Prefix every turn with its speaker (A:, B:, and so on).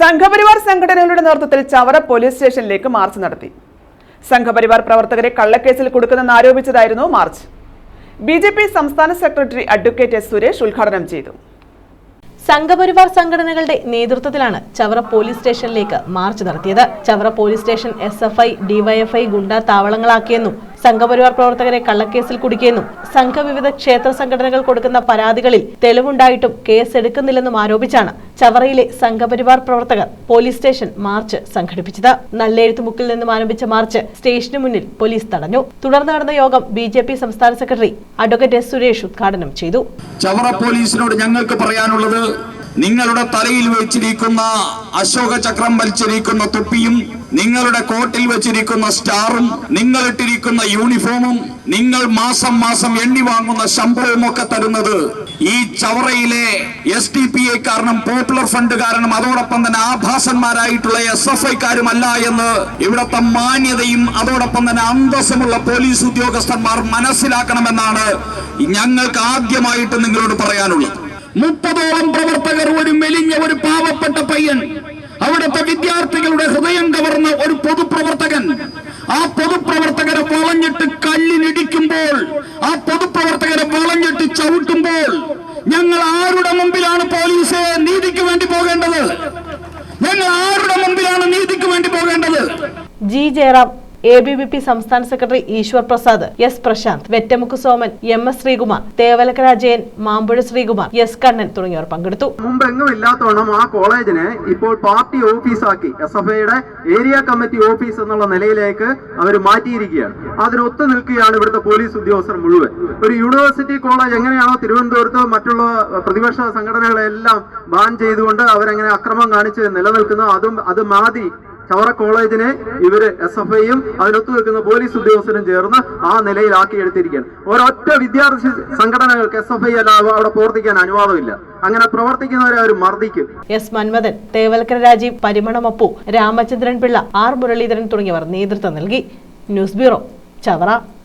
A: സംഘപരിവാർ സംഘടനകളുടെ നേതൃത്വത്തിൽ ചവറ പോലീസ് സ്റ്റേഷനിലേക്ക് മാർച്ച് നടത്തി. സംഘപരിവാർ പ്രവർത്തകരെ കള്ളക്കേസിൽ കൊടുക്കുന്നെന്ന് ആരോപിച്ചതായിരുന്നു മാർച്ച്. ബി ജെ പി സംസ്ഥാന സെക്രട്ടറി അഡ്വക്കേറ്റ് എസ് സുരേഷ് ഉദ്ഘാടനം ചെയ്തു.
B: സംഘപരിവാർ സംഘടനകളുടെ നേതൃത്വത്തിലാണ് ചവറ പോലീസ് സ്റ്റേഷനിലേക്ക് മാർച്ച് നടത്തിയത്. Chavara police station S F I DYFI ഗുണ്ട താവളങ്ങളാക്കിയെന്നും സംഘപരിവാർ പ്രവർത്തകരെ കള്ളക്കേസിൽ കുടുക്കിയെന്നും സംഘവിവിധ ക്ഷേത്ര സംഘടനകൾ കൊടുക്കുന്ന പരാതികളിൽ തെളിവുണ്ടായിട്ടും കേസ് എടുക്കുന്നില്ലെന്നും ആരോപിച്ചാണ് ചവറയിലെ സംഘപരിവാർ പ്രവർത്തകർ പോലീസ് സ്റ്റേഷൻ മാർച്ച് സംഘടിപ്പിച്ചത്. നല്ലെഴുത്തുമുക്കിൽ നിന്നും ആരംഭിച്ച മാർച്ച് സ്റ്റേഷന് മുന്നിൽ പോലീസ് തടഞ്ഞു. തുടർന്ന് നടന്ന യോഗം ബി ജെ പി സംസ്ഥാന സെക്രട്ടറി അഡ്വക്കേറ്റ് എസ് സുരേഷ് ഉദ്ഘാടനം ചെയ്തു.
C: ചവറ പോലീസിനോട് ഞങ്ങൾക്ക് പറയാനുള്ളത് നിങ്ങളുടെ തലയിൽ വെച്ചിരിക്കുന്ന അശോക ചക്രം വലിച്ചിരിക്കുന്ന തൊപ്പിയും നിങ്ങളുടെ കോട്ടിൽ വെച്ചിരിക്കുന്ന സ്റ്റാറും നിങ്ങൾ ഇട്ടിരിക്കുന്ന യൂണിഫോമും നിങ്ങൾ മാസം മാസം എണ്ണി വാങ്ങുന്ന ശമ്പളവും ഒക്കെ തരുന്നത് ഈ ചവറയിലെ എസ് ഡി പി ഐ കാരണം പോപ്പുലർ ഫണ്ട് കാരണം അതോടൊപ്പം തന്നെ ആഭാസന്മാരായിട്ടുള്ള എസ് എഫ് ഐക്കാരുമല്ല എന്ന് ഇവിടുത്തെ മാന്യതയും അതോടൊപ്പം തന്നെ അന്തസ്സമുള്ള പോലീസ് ഉദ്യോഗസ്ഥന്മാർ മനസ്സിലാക്കണമെന്നാണ് ഞങ്ങൾക്ക് ആദ്യമായിട്ട് നിങ്ങളോട് പറയാനുള്ളത്. മുപ്പതോളം പ്രവർത്തകർ ഒരു മെലിഞ്ഞ ഒരു പാവപ്പെട്ട പയ്യൻ. അവിടുത്തെ വിദ്യാർത്ഥികളുടെ ഹൃദയം കവർന്ന ഒരു പൊതുപ്രവർത്തകൻ. ആ പൊതുപ്രവർത്തകരെ വളഞ്ഞിട്ട് കല്ലിനിടിക്കുമ്പോൾ ആ പൊതുപ്രവർത്തകരെ വളഞ്ഞിട്ട് ചവിട്ടുമ്പോൾ ഞങ്ങൾ ആരുടെ മുമ്പിലാണ് പോലീസ് നീതിക്ക് വേണ്ടി പോകേണ്ടത്? ഞങ്ങൾ ആരുടെ മുമ്പിലാണ് നീതിക്ക് വേണ്ടി പോകേണ്ടത്?
B: G Jayaram A B V P സംസ്ഥാന secretary Eshwar Prasad S Prashanth Vettamukku Soman M S Sreekumar Thevalakkara Jayan Mampuzha Sreekumar S Kannan തുടങ്ങിയവർ പങ്കെടുത്തു.
D: മുമ്പെങ്ങും ഇല്ലാത്തവണ്ണം ആ കോളേജിനെ ഇപ്പോൾ പാർട്ടി ഓഫീസാക്കി എസ് എഫ് ഐയുടെ ഏരിയ കമ്മിറ്റി ഓഫീസ് എന്നുള്ള നിലയിലേക്ക് അവർ മാറ്റിയിരിക്കുകയാണ്. അതിനൊത്തു നിൽക്കുകയാണ് ഇവിടുത്തെ പോലീസ് ഉദ്യോഗസ്ഥർ മുഴുവൻ. ഒരു യൂണിവേഴ്സിറ്റി കോളേജ് എങ്ങനെയാണോ തിരുവനന്തപുരത്ത് മറ്റുള്ള പ്രതിപക്ഷ സംഘടനകളെല്ലാം ബാൻ ചെയ്തുകൊണ്ട് അവരെങ്ങനെ അക്രമം കാണിച്ച് നിലനിൽക്കുന്നത് അതും അത് മാതി ചവറ കോളേജിനെ ഇവർ എസ് എഫ് ഐയും അതിനൊത്തു നിൽക്കുന്ന പോലീസ് ഉദ്യോഗസ്ഥരും ചേർന്ന് ആ നിലയിലാക്കി എടുത്തിരിക്കുകയാണ് ഒരൊറ്റ വിദ്യാർത്ഥി സംഘടനകൾക്ക് എസ് എഫ് ഐ അല്ലാതെ അവിടെ പ്രവർത്തിക്കാൻ അനുവാദമില്ല. അങ്ങനെ പ്രവർത്തിക്കുന്നവരെ അവർ മർദ്ദിക്കും.
B: എസ് മന്മഥൻ തേവൽക്കര രാജീവ് പരിമണമപ്പു രാമചന്ദ്രൻ പിള്ള ആർ മുരളീധരൻ തുടങ്ങിയവർ നേതൃത്വം നൽകി. News bureau Chavara.